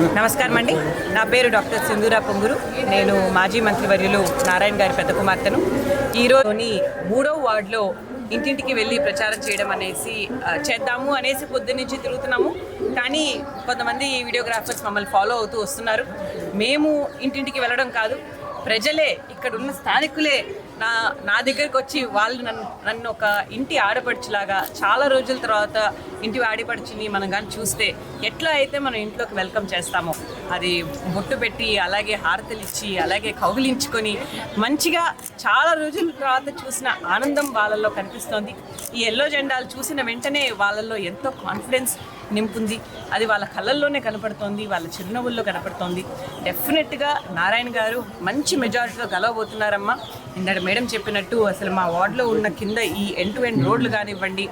నమస్కారం అండి. నా పేరు డాక్టర్ సింధూరా పొంగురు. నేను మాజీ మంత్రివర్యులు నారాయణ గారి పెద్ద కుమార్తెను. ఈరోజుని మూడో వార్డులో ఇంటింటికి వెళ్ళి ప్రచారం చేయడం అనేసి చేద్దాము అనేసి పొద్దు నుంచి తిరుగుతున్నాము. కానీ కొంతమంది వీడియోగ్రాఫర్స్ మమ్మల్ని ఫాలో అవుతూ వస్తున్నారు. మేము ఇంటింటికి వెళ్ళడం కాదు ప్రజలే ఇక్కడ ఉన్న స్థానికులే నా నా దగ్గరికి వచ్చి వాళ్ళు నన్ను నన్ను ఒక ఇంటి ఆడపడుచులాగా చాలా రోజుల తర్వాత ఇంటి ఆడిపడుచుని మనం కానీ చూస్తే ఎట్లా అయితే మనం ఇంట్లోకి వెల్కమ్ చేస్తామో అది బొట్టు పెట్టి అలాగే హారతలు ఇచ్చి అలాగే కౌగిలించుకొని మంచిగా చాలా రోజుల తర్వాత చూసిన ఆనందం వాళ్ళల్లో కనిపిస్తోంది. ఈ ఎల్లో జెండాలు చూసిన వెంటనే వాళ్ళల్లో ఎంతో కాన్ఫిడెన్స్ నింపుంది. అది వాళ్ళ కళ్ళల్లోనే కనపడుతోంది వాళ్ళ చిరునవ్వుల్లో కనపడుతోంది. డెఫినెట్గా నారాయణ గారు మంచి మెజారిటీలో గెలవబోతున్నారమ్మా. ఇందాక మేడం చెప్పినట్టు అసలు మా వార్డులో ఉన్న కింద ఈ ఎండ్ టు ఎండ్ రోడ్లు కానివ్వండి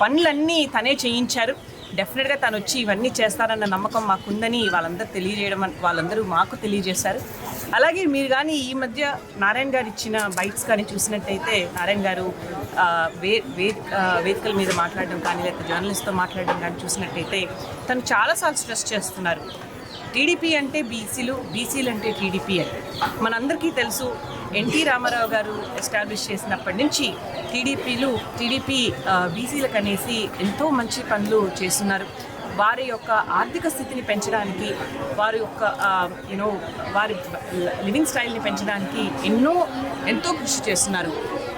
పనులన్నీ తనే చేయించారు. డెఫినెట్గా తను వచ్చి ఇవన్నీ చేస్తారన్న నమ్మకం మాకుందని వాళ్ళందరూ తెలియజేయడం వాళ్ళందరూ మాకు తెలియజేశారు. అలాగే మీరు కానీ ఈ మధ్య నారాయణ గారు ఇచ్చిన బైట్స్ కానీ చూసినట్టయితే నారాయణ గారు వే వే వేదికల మీద మాట్లాడడం కానీ లేకపోతే జర్నలిస్ట్తో మాట్లాడడం కానీ చూసినట్టయితే తను చాలాసార్లు స్ట్రెస్ చేస్తున్నారు. టీడీపీ అంటే బీసీలు బీసీలు అంటే టీడీపీ అని. మనందరికీ తెలుసు ఎన్టీ రామారావు గారు ఎస్టాబ్లిష్ చేసినప్పటి నుంచి టీడీపీలు టీడీపీ బీసీలకు అనేసి ఎంతో మంచి పనులు చేస్తున్నారు. వారి యొక్క ఆర్థిక స్థితిని పెంచడానికి వారి యొక్క యూనో వారి లివింగ్ స్టైల్ని పెంచడానికి ఎన్నో ఎంతో కృషి చేస్తున్నారు.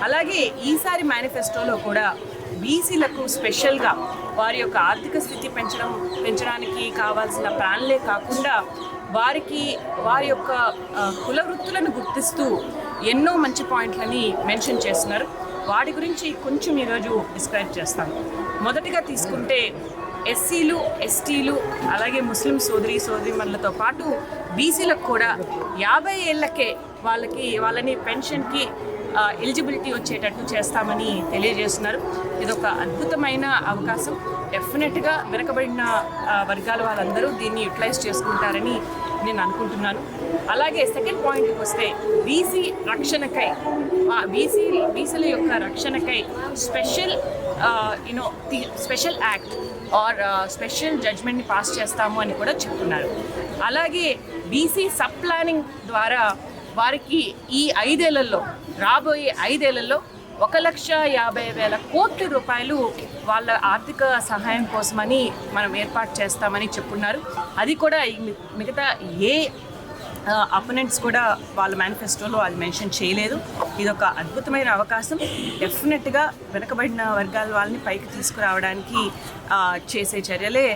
అలాగే ఈసారి మేనిఫెస్టోలో కూడా బీసీలకు స్పెషల్గా వారి యొక్క ఆర్థిక స్థితి పెంచడం పెంచడానికి కావాల్సిన ప్లాన్లే కాకుండా వారికి వారి యొక్క కుల వృత్తులను గుర్తిస్తూ ఎన్నో మంచి పాయింట్లని మెన్షన్ చేస్తున్నారు. వాటి గురించి కొంచెం ఈరోజు డిస్క్రైబ్ చేస్తాను మొదటిగా తీసుకుంటే ఎస్సీలు ఎస్టీలు అలాగే ముస్లిం సోదరి సోదరిమణులతో పాటు బీసీలకు కూడా యాభై ఏళ్ళకే వాళ్ళకి వాళ్ళని పెన్షన్కి ఎలిజిబిలిటీ వచ్చేటట్టు చేస్తామని తెలియజేస్తున్నారు. ఇది ఒక అద్భుతమైన అవకాశం. డెఫినెట్గా వెనకబడిన వర్గాల వాళ్ళందరూ దీన్ని యూటిలైజ్ చేసుకుంటారని నేను అనుకుంటున్నాను. అలాగే సెకండ్ పాయింట్కి వస్తే బీసీ రక్షణకై బీసీ బీసీల యొక్క రక్షణకై special you know special act or special జడ్జ్మెంట్ని pass చేస్తాము అని కూడా చెప్తున్నారు. అలాగే బీసీ సబ్ ప్లానింగ్ ద్వారా వారికి ఈ ఐదేళ్ళలో రాబోయే ఐదేళ్ళలో ఒక లక్ష యాభై వేల కోట్ల రూపాయలు వాళ్ళ ఆర్థిక సహాయం కోసమని మనం ఏర్పాటు చేస్తామని చెప్పున్నారు. అది కూడా ఈ మిగతా ఏ అపోనెంట్స్ కూడా వాళ్ళ మేనిఫెస్టోలో అది మెన్షన్ చేయలేదు. ఇది ఒక అద్భుతమైన అవకాశం. డెఫినెట్గా వెనకబడిన వర్గాల వాళ్ళని పైకి తీసుకురావడానికి చేసే చర్యలే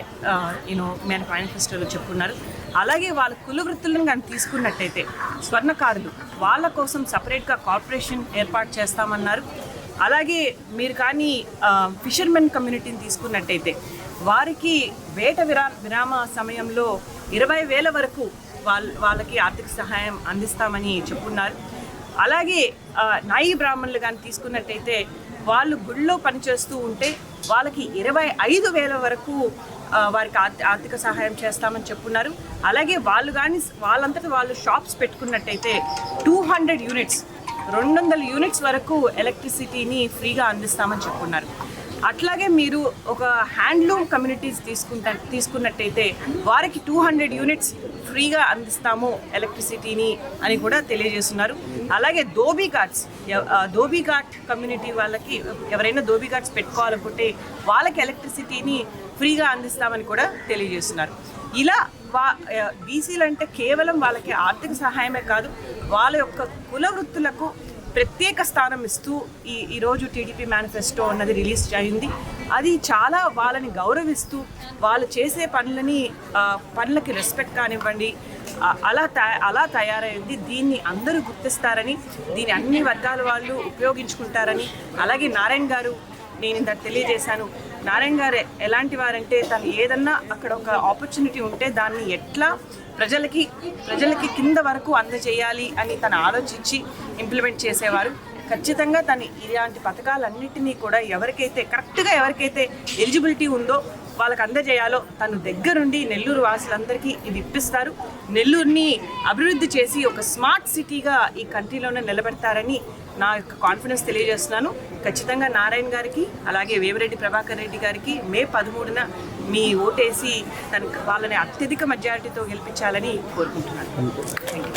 యూనో మన మేనిఫెస్టోలో చెప్పుకున్నారు. అలాగే వాళ్ళ కుల వృత్తులను కానీ తీసుకున్నట్టయితే స్వర్ణకారులు వాళ్ళ కోసం సపరేట్గా కార్పొరేషన్ ఏర్పాటు చేస్తామన్నారు. అలాగే మీరు కానీ ఫిషర్మెన్ కమ్యూనిటీని తీసుకున్నట్టయితే వారికి వేట విరా విరామ సమయంలో ఇరవై వేల వరకు వాళ్ళ వాళ్ళకి ఆర్థిక సహాయం అందిస్తామని చెప్పున్నారు. అలాగే నాయి బ్రాహ్మణులు కానీ తీసుకున్నట్టయితే వాళ్ళు గుళ్ళో పనిచేస్తూ ఉంటే వాళ్ళకి ఇరవై ఐదు వేల వరకు వారికి ఆర్థిక సహాయం చేస్తామని చెప్పున్నారు. అలాగే వాళ్ళు కానీ వాళ్ళంతటి వాళ్ళు షాప్స్ పెట్టుకున్నట్టయితే టూ హండ్రెడ్ యూనిట్స్ రెండు వందల యూనిట్స్ వరకు ఎలక్ట్రిసిటీని ఫ్రీగా అందిస్తామని చెప్పున్నారు. అట్లాగే మీరు ఒక హ్యాండ్లూమ్ కమ్యూనిటీస్ తీసుకుంట తీసుకున్నట్టయితే వారికి టూ హండ్రెడ్ యూనిట్స్ ఫ్రీగా అందిస్తాము ఎలక్ట్రిసిటీని అని కూడా తెలియజేస్తున్నారు. అలాగే ధోబీ ఘాట్స్ ధోబీ ఘాట్ కమ్యూనిటీ వాళ్ళకి ఎవరైనా ధోబీ ఘాట్స్ పెట్టుకోవాలనుకుంటే వాళ్ళకి ఎలక్ట్రిసిటీని ఫ్రీగా అందిస్తామని కూడా తెలియజేస్తున్నారు. ఇలా వా బీసీలు అంటే కేవలం వాళ్ళకి ఆర్థిక సహాయమే కాదు వాళ్ళ యొక్క కుల వృత్తులకు ప్రత్యేక స్థానం ఇస్తూ ఈ ఈరోజు టీడీపీ మేనిఫెస్టో అన్నది రిలీజ్ అయింది. అది చాలా వాళ్ళని గౌరవిస్తూ వాళ్ళు చేసే పనులని పనులకి రెస్పెక్ట్ కానివ్వండి అలా తయా అలా తయారైంది. దీన్ని అందరూ గుర్తిస్తారని దీన్ని అన్ని వర్గాల వాళ్ళు ఉపయోగించుకుంటారని అలాగే నారాయణ గారు నేను ఇంత తెలియజేశాను. నారాయణ గారు ఎలాంటి వారంటే తను ఏదన్నా అక్కడ ఒక ఆపర్చునిటీ ఉంటే దాన్ని ఎట్లా ప్రజలకి ప్రజలకి కింద వరకు అందజేయాలి అని తను ఆలోచించి ఇంప్లిమెంట్ చేసేవారు. ఖచ్చితంగా తను ఇలాంటి పథకాలన్నింటినీ కూడా ఎవరికైతే కరెక్ట్గా ఎవరికైతే ఎలిజిబిలిటీ ఉందో వాళ్ళకి అందజేయాలో తను దగ్గరుండి నెల్లూరు వాసులందరికీ ఇది ఇప్పిస్తారు. నెల్లూరుని అభివృద్ధి చేసి ఒక స్మార్ట్ సిటీగా ఈ కంట్రీలోనే నిలబెడతారని నా యొక్క కాన్ఫిడెన్స్ తెలియజేస్తున్నాను. ఖచ్చితంగా నారాయణ గారికి అలాగే వేమిరెడ్డి ప్రభాకర్ రెడ్డి గారికి మే పదమూడున మీ ఓటేసి తన వాళ్ళని అత్యధిక మెజారిటీతో గెలిపించాలని కోరుకుంటున్నాను. Thank you